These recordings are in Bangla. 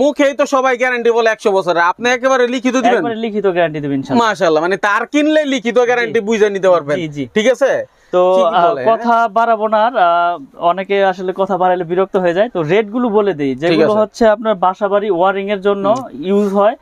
মুখেই তো সবাই গ্যারান্টি বলে একশো বছরের। আপনি একেবারে লিখিত দিবেন? লিখিত গ্যারান্টি দিবেন মাশাল্লাহ মানে তার কিনলে লিখিত গ্যারান্টি বুঝে নিতে পারবেন। ঠিক আছে? তো কথা বাড়াবো না অনেকে আসলে কথা বাড়াইলে বিরক্ত হয়ে যায়। তো রেটগুলো বলে দিই যেগুলো। হচ্ছে আপনার বাসা বাড়ি ওয়ারিং এর জন্য ইউজ হয়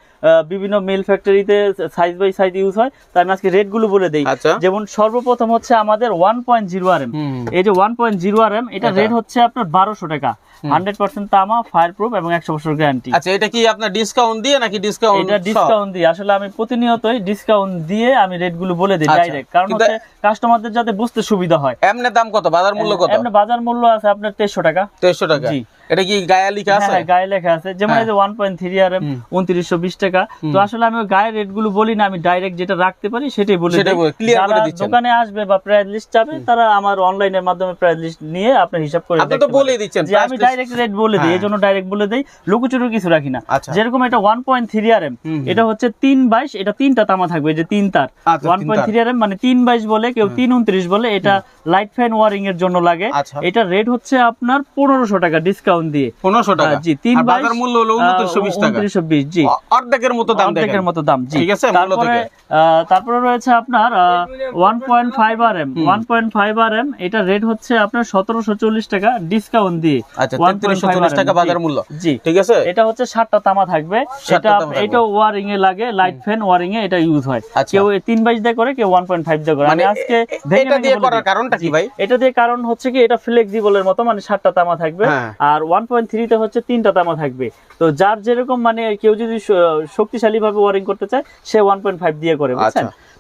বিভিন্ন মিল ফ্যাক্টরিতে সাইজ বাই সাইজ ইউজ হয়। তাই আমি আজকে রেটগুলো বলে দিই। আচ্ছা। যেমন সর্বপ্রথম হচ্ছে আমাদের one point zero R M এই যে one point zero R M এটা? রেট হচ্ছে আপনার বারোশো টাকা। হান্ড্রেড পার্সেন্ট তামা ফায়ার প্রুফ এবং একশো বছর গ্যারান্টি আচ্ছা এটা কি আপনার ডিসকাউন্ট দিয়ে নাকি ডিসকাউন্ট এটা ডিসকাউন্ট দিয়ে। আসলে আমি প্রতিনিয়তই ডিসকাউন্ট দিয়ে আমি রেটগুলো বলে দিই আচ্ছা। ডাইরেক্ট কারণ কিন্তু- হচ্ছে কাস্টমারদের যাতে বুঝতে সুবিধা হয়। এমনি দাম কত? বাজার মূল্য কত? এমনি বাজার মূল্য আছে আপনার তেইশশো টাকা। তেইশশো টাকা। জি। এটা কি গায়ে লিখা হ্যাঁ, আছে? হ্যাঁ, গায়ে লেখা আছে। যেমন এই যে ওয়ান পয়েন্ট থ্রি আর টাকা তো আসলে আমি গায়ের রেটগুলো বলি না আমি ডাইরেক্ট যেটা রাখতে পারি সেটাই বলে। বলে- যারা দোকানে আসবে বা প্রাইস লিস্ট চাবে তারা আমার অনলাইনের মাধ্যমে প্রাইস লিস্ট নিয়ে আপনার হিসাব করে আপনি তো পারেন। দিচ্ছেন যে আমি ডাইরেক্ট রেট বলে দিই হ্যাঁ। এই জন্য ডাইরেক্ট বলে দিই লুকুচুরু কিছু রাখি না। আচ্ছা। যেরকম এটা one point three R M হুম, হুম। এটা হচ্ছে তিন বাইশ এটা তিনটা তামা থাকবে এই যে তিন তার। আচ্ছা, ওয়ান তিন পয়েন্ট থ্রি আর এম মানে তিন বাইশ বলে কেউ তিন উনত্রিশ বলে এটা লাইট ফ্যান ওয়ারিং এর জন্য লাগে। আচ্ছা। এটা রেট হচ্ছে আপনার পনেরোশো টাকা ডিসকাউন্ট দিয়ে। পনেরোশো টাকা। জি তিন আর বাজার মূল্য হলো উনত্রিশশো বিশ টাকা। উনত্রিশশো বিশ জি। অ- অর্ধেকের মতো দাম অর্ধেকের মতো দাম জি। ঠিক আছে, তারপরে তারপরে রয়েছে আপনার one point five R M one point five R M এটা রেট হচ্ছে আপনার সতেরোশো চল্লিশ টাকা ডিসকাউন্ট দিয়ে। আচ্ছা 1.5 টাকা বাজার মূল্য। জি। ঠিক আছে? এটা হচ্ছে সাতটা তামা থাকবে। এটা এটা ওয়ারিং এ লাগে লাইট ফ্যান ওয়ারিং এ এটা ইউজ হয়। আচ্ছা। কেউ এই তিন বাইশ দিয়ে করে কেউ ওয়ান পয়েন্ট ফাইভ দিয়ে করে। মানে আমি আজকে এটা দিয়ে করার কারণটা কি ভাই? এটা দিয়ে কারণ হচ্ছে কি এটা ফ্লেক্সিবলের মতো মানে সাতটা তামা থাকবে। হ্যাঁ। আর ওয়ান পয়েন্ট থ্রিতে হচ্ছে তিনটা তামা থাকবে। তো যার যেরকম মানে কেউ যদি শক্তিশালী ভাবে ওয়ারিং করতে চায় সে ওয়ান পয়েন্ট ফাইভ দিয়ে করে বুঝছেন আচ্ছা।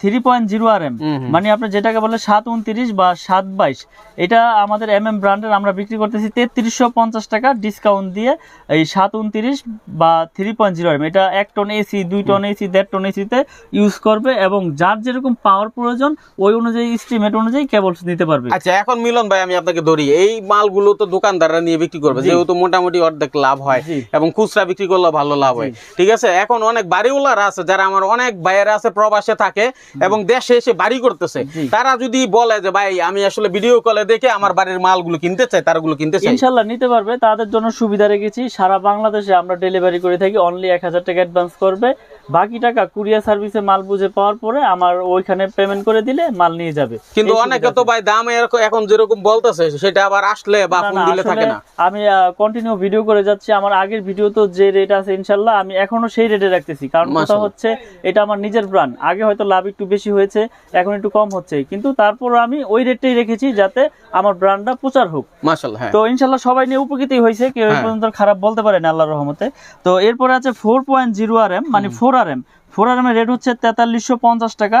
three point zero R M. মানে আপনার যেটাকে বলে সাত উনত্রিশ বা সাত বাইশ এটা আমাদের এম এম ব্র্যান্ডের আমরা বিক্রি করতেছি তেত্রিশশো পঞ্চাশ টাকা ডিসকাউন্ট দিয়ে এই সাত উনত্রিশ বা থ্রি পয়েন্ট জিরো এম এটা এক টন এসি দুই টন এসি দেড় টন এসিতে ইউজ করবে এবং যার যেরকম পাওয়ার প্রয়োজন ওই অনুযায়ী স্টিমেট অনুযায়ী কেবলস নিতে পারবে। আচ্ছা এখন মিলন ভাই আমি আপনাকে ধরি। এই মালগুলো তো দোকানদাররা নিয়ে বিক্রি করবে যেহেতু মোটামুটি অর্ধেক লাভ হয় এবং খুচরা বিক্রি করলে ভালো লাভ হয়। ঠিক আছে? এখন অনেক বাড়িওয়ালারা আছে যারা আমার অনেক ভাইয়েরা আছে প্রবাসে থাকে এবং দেশে এসে বাড়ি করতেছে। তারা যদি বলে যে ভাই আমি আসলে ভিডিও কলে দেখে আমার বাড়ির মালগুলো কিনতে চাই তারাগুলো কিনতে চাই। ইনশাল্লাহ নিতে পারবে তাদের জন্য সুবিধা রেখেছি। সারা বাংলাদেশে আমরা ডেলিভারি করে থাকি অনলি এক হাজার টাকা অ্যাডভান্স করবে। বাকি টাকা কুরিয়ার সার্ভিসে মাল বুঝে পাওয়ার পরে আমার ওইখানে পেমেন্ট করে দিলে মাল নিয়ে যাবে। কিন্তু অনেকে তো ভাই দাম এরকম- এখন যেরকম বলতেছে সেটা আবার আসলে বা ফোন দিলে থাকে না। আমি কন্টিনিউ ভিডিও করে যাচ্ছি। আমার আগের ভিডিও তো যে রেট আছে ইনশাল্লাহ আমি এখনও সেই রেটে রাখতেছি। কারণ কথা হচ্ছে এটা আমার নিজের ব্র্যান্ড আগে হয়তো লাভ একটু বেশি হয়েছে এখন একটু কম হচ্ছে। কিন্তু তারপর আমি ওই রেটটাই রেখেছি যাতে আমার ব্র্যান্ডটা প্রচার হোক। হ্যাঁ। তো ইনশাল্লাহ সবাই নিয়ে উপকৃত হয়েছে কেউ হ্যাঁ। পর্যন্ত খারাপ বলতে পারে না আল্লাহর রহমতে। তো এরপরে আছে four point zero R M মানে four R M four R M এর রেট হচ্ছে তেতাল্লিশশো পঞ্চাশ টাকা।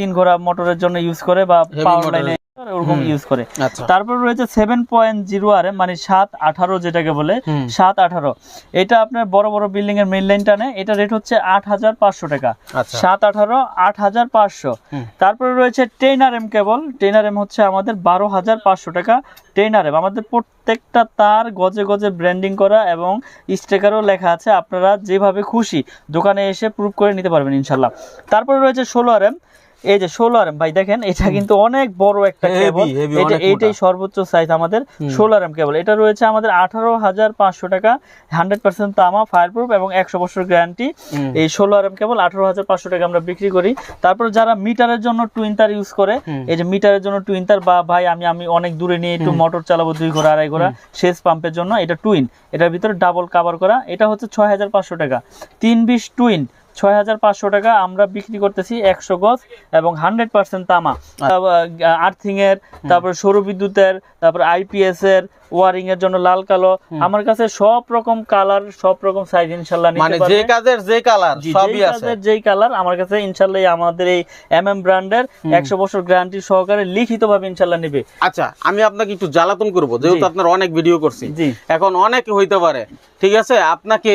তিন ঘোড়া মোটরের জন্য ইউজ করে বা পাওয়ার লাইনে ওরকম ইউজ করে। আচ্ছা। তারপর রয়েছে সেভেন পয়েন্ট জিরো আর মানে সাত আঠারো যেটাকে বলে সাত আঠারো। এটা আপনার বড় বড় বিল্ডিং এর মেন লাইন টানে এটা রেট হচ্ছে আট হাজার পাঁচশো টাকা। আচ্ছা। সাত আঠারো আট হাজার পাঁচশো। তারপরে রয়েছে টেনার এম কেবল টেনার এম হচ্ছে আমাদের বারো হাজার পাঁচশো টাকা এম আমাদের প্রত্যেকটা তার গজে গজে ব্র্যান্ডিং করা এবং স্টিকারও লেখা আছে। আপনারা যেভাবে খুশি দোকানে এসে প্রুভ করে নিতে পারবেন ইনশাল্লাহ তারপরে রয়েছে ষোলো আর এম এই যে ষোলো আর ভাই দেখেন এটা কিন্তু অনেক বড় একটা কেবল এটা এইটাই সর্বোচ্চ সাইজ আমাদের ষোলো আর কেবল এটা রয়েছে আমাদের আঠারো হাজার পাঁচশো টাকা হান্ড্রেড পার্সেন্ট তামা ফায়ার প্রুফ এবং একশো বছর গ্যারান্টি এই ষোলো আর কেবল আঠারো হাজার পাঁচশো টাকা আমরা বিক্রি করি। তারপর যারা মিটারের জন্য টুইন তার ইউজ করে এই যে মিটারের জন্য টুইন তার বা ভাই আমি আমি অনেক দূরে নিয়ে একটু মোটর চালাবো দুই ঘোড়া আড়াই ঘোড়া সেচ পাম্পের জন্য এটা টুইন এটার ভিতরে ডাবল কাভার করা। এটা হচ্ছে ছয় হাজার পাঁচশো টাকা। তিন বিশ টুইন ছয় হাজার পাঁচশো টাকা আমরা বিক্রি করতেছি একশো গজ এবং হান্ড্রেড পার্সেন্ট তামা। আর্থিং এর তারপর সৌর বিদ্যুতের তারপর আইপিএস এর ওয়ারিং এর জন্য লাল কালো। আমার কাছে সব রকম কালার সব রকম সাইজ ইনশাল্লাহ মানে যে কাজের যে কালার সবই আছে। কাজের যেই কালার আমার কাছে ইনশাল্লাহ আমাদের এই এম এম ব্র্যান্ডের একশো বছর গ্যারান্টি সহকারে লিখিত ভাবে ইনশাল্লাহ নেবে। আচ্ছা আমি আপনাকে একটু জ্বালাতন করব যেহেতু আপনার অনেক ভিডিও করছি। এখন অনেক হইতে পারে ঠিক আছে? আপনাকে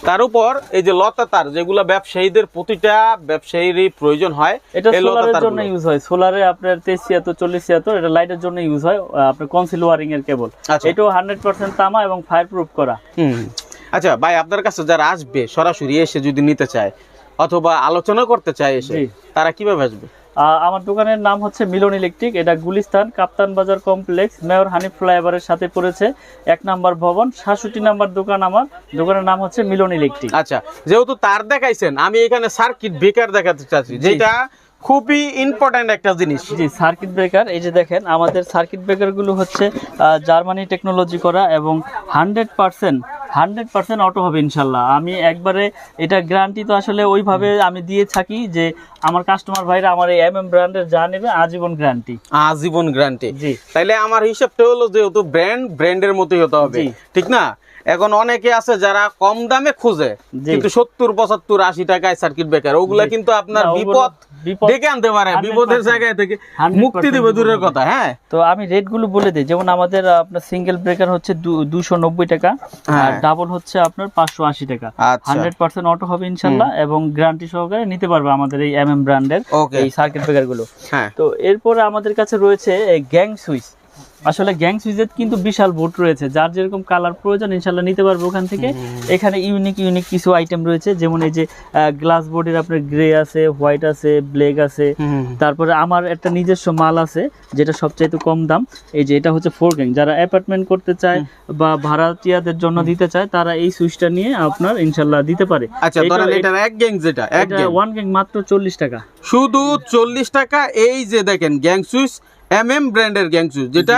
তার উপর এই যে লতা তার যেগুলো ব্যবসায়ীদের প্রতিটা ব্যবসায়ীরই প্রয়োজন হয় এটা সোলারের জন্য ইউজ হয়। সোলারে আপনার তেইশ ছিয়াত্তর চল্লিশ ছিয়াত্তর এটা লাইটের জন্য ইউজ হয়। আপনার কনসিল ওয়ারিং এর কেবল আচ্ছা। এটাও হান্ড্রেড পার্সেন্ট তামা এবং ফায়ার প্রুফ করা আচ্ছা ভাই আপনার কাছে যারা আসবে সরাসরি এসে যদি নিতে চায় অথবা আলোচনা করতে চায় এসে তারা কীভাবে আসবে? আমার দোকানের নাম হচ্ছে মিলন ইলেকট্রিক এটা গুলিস্তান কাপ্তান বাজার কমপ্লেক্স মেয়র হানিফ ফ্লাইওভারের সাথে পড়েছে এক নাম্বার ভবন সাতষট্টি নাম্বার দোকান আমার দোকানের নাম হচ্ছে মিলন ইলেকট্রিক। আচ্ছা যেহেতু তার দেখাইছেন আমি এখানে সার্কিট ব্রেকার দেখাতে চাচ্ছি যেটা খুবই ইম্পর্ট্যান্ট একটা জিনিস। জি সার্কিট ব্রেকার এই যে দেখেন আমাদের সার্কিট ব্রেকারগুলো হচ্ছে জার্মানি টেকনোলজি করা এবং hundred percent hundred percent auto হবে ইনশাল্লাহ। আমি একবারে এটা গ্যারান্টি তো আসলে ওইভাবে আমি দিয়ে থাকি যে আমার কাস্টমার ভাইরা আমার এই এম এম ব্র্যান্ডের যা নেবে আজীবন গ্যারান্টি আজীবন গ্যারান্টি জি। তাইলে আমার হিসাবটা হলো যেহেতু ব্র্যান্ড ব্র্যান্ডের মতোই হতে হবে। ঠিক না? এখন অনেকে আছে যারা কম দামে খুঁজে। কিন্তু সত্তর পঁচাত্তর আশি টাকায় সার্কিট ব্রেকার ওগুলা কিন্তু আপনার বিপদ ডেকে আনতে পারে বিপদের জায়গায় থেকে মুক্তি দেবে দূরের কথা হ্যাঁ। তো আমি রেটগুলো বলে দিই যেমন আমাদের আপনার সিঙ্গেল ব্রেকার হচ্ছে দুশো নব্বই টাকা হ্যাঁ। আর ডাবল হচ্ছে আপনার পাঁচশো আশি টাকা। হান্ড্রেড পার্সেন্ট অটো হবে ইনশাল্লাহ এবং গ্যারান্টি সহকারে নিতে পারবে আমাদের এই এম এম ব্র্যান্ডের এই সার্কিট ব্রেকারগুলো। হ্যাঁ। তো এরপরে আমাদের কাছে রয়েছে গ্যাং সুইচ আসলে গ্যাং সুইচের কিন্তু বিশাল বোট রয়েছে যার যেরকম কালার প্রয়োজন ইনশাল্লাহ নিতে পারবে ওখান থেকে। এখানে ইউনিক ইউনিক কিছু আইটেম রয়েছে যেমন এই যে গ্লাস বোর্ডের আপনার গ্রে আছে হোয়াইট আছে ব্ল্যাক আছে। তারপরে আমার একটা নিজস্ব মাল আছে যেটা সবচাইতে কম দাম। এই যে এটা হচ্ছে ফোর গ্যাং যারা অ্যাপার্টমেন্ট করতে চায় বা ভাড়াটিয়াদের জন্য দিতে চায় তারা এই সুইচটা নিয়ে আপনার ইনশাল্লাহ দিতে পারে। আচ্ছা এটা- ধরেন এক গ্যাং যেটা এক গ্যাং ওয়ান গ্যাং মাত্র চল্লিশ টাকা। শুধু চল্লিশ টাকা এই যে দেখেন গ্যাং সুইচ এম এম ব্র্যান্ডের গ্যাং সুইচ যেটা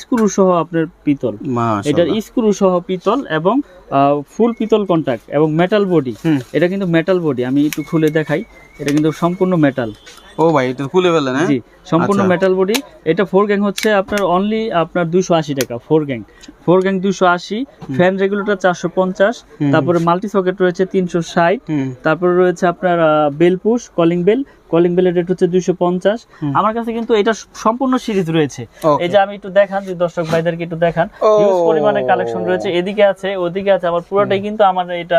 স্ক্রু সহ আপনার পিতল। এটার স্ক্রু সহ পিতল এবং ফুল পিতল কন্ট্যাক্ট এবং মেটাল বডি এটা কিন্তু মেটাল বডি আমি একটু খুলে দেখাই। এটা কিন্তু সম্পূর্ণ মেটাল ও ভাই এটা খুলে ফেলেন হ্যাঁ? জি সম্পূর্ণ আচ্ছা। মেটাল বডি এটা ফোর গ্যাং হচ্ছে আপনার অনলি আপনার দুশো আশি টাকা ফোর গ্যাং ফোর গ্যাং দুশো আশি ফ্যান রেগুলেটর চারশো পঞ্চাশ। তারপরে মাল্টি সকেট রয়েছে তিনশো ষাট হুম। তারপরে রয়েছে আপনার bell push calling bell calling বেলের রেট হচ্ছে দুইশো পঞ্চাশ। হুম। আমার কাছে কিন্তু এটা সম্পূর্ণ সিরিজ রয়েছে। এই যে আমি একটু দেখান যে দর্শক ভাইদেরকে একটু দেখান। পরিমাণে কালেকশন রয়েছে। এদিকে আছে ওদিকে আছে আমার পুরোটাই কিন্তু আমার এটা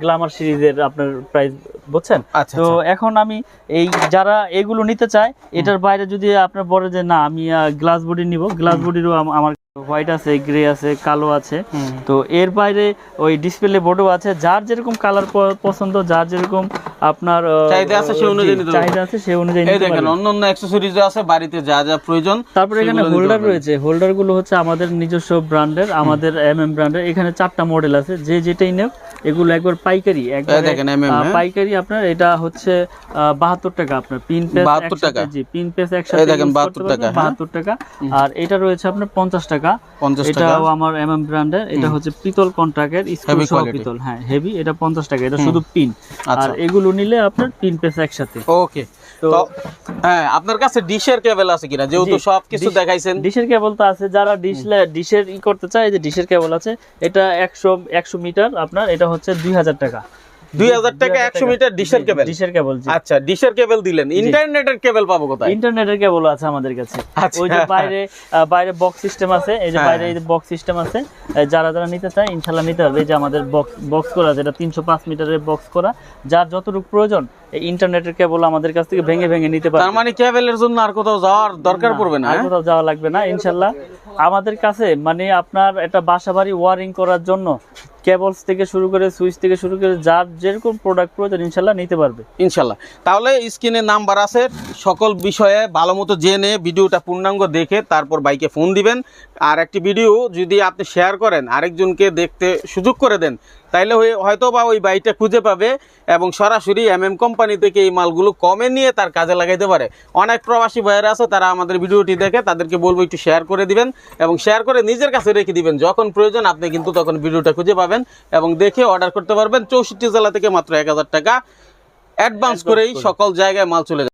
গ্লামার সিরিজের আপনার প্রাইস বুঝছেন? আচ্ছা তো আচ্ছা। এখন আমি এই যারা এগুলো নিতে চায় এটার বাইরে যদি আপনার বলে যে না আমি গ্লাস বডি নিব গ্লাস বডিরও আমার হোয়াইট আছে গ্রে আছে কালো আছে। তো এর বাইরে ওই ডিসপ্লে বোর্ডও আছে। যার যেরকম কালার পছন্দ যার যেরকম আপনার চাহিদা আছে সেই অনুযায়ী চাহিদা আছে সেই অনুযায়ী এই দেখেন অন্য অন্য অ্যাক্সেসরিজ আছে বাড়িতে যা যা প্রয়োজন তারপরে এখানে হোল্ডার রয়েছে। হোল্ডারগুলো হচ্ছে আমাদের নিজস্ব ব্র্যান্ডের আমাদের এমএম এম ব্র্যান্ডের এখানে চারটা মডেল আছে যে যেটাই নেব এগুলো একবার পাইকারি একবার হ্যাঁ? পাইকারি আপনার এটা হচ্ছে বাহাত্তর টাকা আপনার পিন পেস 72 টাকা। জি পিন পেস একসাথে দেখেন, 72 টাকা, হ্যাঁ? বাহাত্তর টাকা। আর এটা রয়েছে আপনার পঞ্চাশ টাকা। 50 টাকা। এটাও আমার এম এম ব্র্যান্ডের এটা হচ্ছে পিতল কন্ট্রাক্টের Heavy সহ পিতল হ্যাঁ হেভি এটা পঞ্চাশ টাকা এটা শুধু পিন। আচ্ছা। আর এগুলো নিলে আপনার পিন পেস একসাথে। ওকে তো- হ্যাঁ আপনার কাছে ডিশের কেবল আছে কিনা? যেহেতু জি, সব কিছু dish- দেখাইছেন। ডিশের কেবল তো আছে যারা ডিশ ডিশের ই করতে চায় যে ডিশের কেবল আছে এটা একশো একশো মিটার আপনার এটা হচ্ছে দুই হাজার টাকা। দুই হাজার টাকা একশো মিটার ডিশের কেবল? ডিশের কেবল আচ্ছা ডিশের কেবল দিলেন। ইন্টারনেটের কেবল পাবো কোথায়? ইন্টারনেটের কেবল আছে আমাদের কাছে। আচ্ছা। ওই যে বাইরে বাইরে বক্স সিস্টেম আছে। এই যে হ্যাঁ। বাইরে এই বক্স সিস্টেম আছে। যারা যারা নিতে চায় ইনশাল্লাহ নিতে পারবে। এই যে আমাদের বক্স বক্স করা যেটা তিনশো পাঁচ মিটারের বক্স করা। যার যতটুকু প্রয়োজন এই ইন্টারনেটের কেবল আমাদের কাছ থেকে ভেঙে ভেঙে নিতে তার পারবে মানে কেবলের জন্য আর কোথাও যাওয়ার দরকার পড়বে না আর হ্যাঁ? কোথাও যাওয়া লাগবে না ইনশাল্লাহ আমাদের কাছে মানে আপনার একটা বাসা বাড়ি ওয়ারিং করার জন্য কেবলস থেকে শুরু করে সুইচ থেকে শুরু করে যার যেরকম প্রোডাক্ট প্রয়োজন, ইনশাল্লাহ নিতে পারবে। ইনশাল্লাহ। তাহলে স্ক্রিনে নাম্বার আছে, সকল বিষয়ে ভালো মতো জেনে ভিডিওটা পূর্ণাঙ্গ দেখে তারপর বাইকে ফোন দিবেন। আর একটি ভিডিও যদি আপনি শেয়ার করেন, আরেকজনকে দেখতে সুযোগ করে দেন, তাইলে হয়ে- হয়তো বা ওই বাইকটা খুঁজে পাবে এবং সরাসরি এম এম কোম্পানি থেকে এই মালগুলো কমে নিয়ে তার কাজে লাগাইতে পারে। অনেক প্রবাসী ভাইয়েরা আছে, তারা আমাদের ভিডিওটি দেখে তাদেরকে বলব একটু শেয়ার করে দিবেন এবং শেয়ার করে নিজের কাছে রেখে দিবেন। যখন প্রয়োজন আপনি কিন্তু তখন ভিডিওটা খুঁজে পাবেন। এবং দেখে অর্ডার করতে পারবেন। চৌষট্টি জেলা থেকে মাত্র এক হাজার টাকা। অ্যাডভান্স করেই সকল জায়গায় মাল চলে যাবে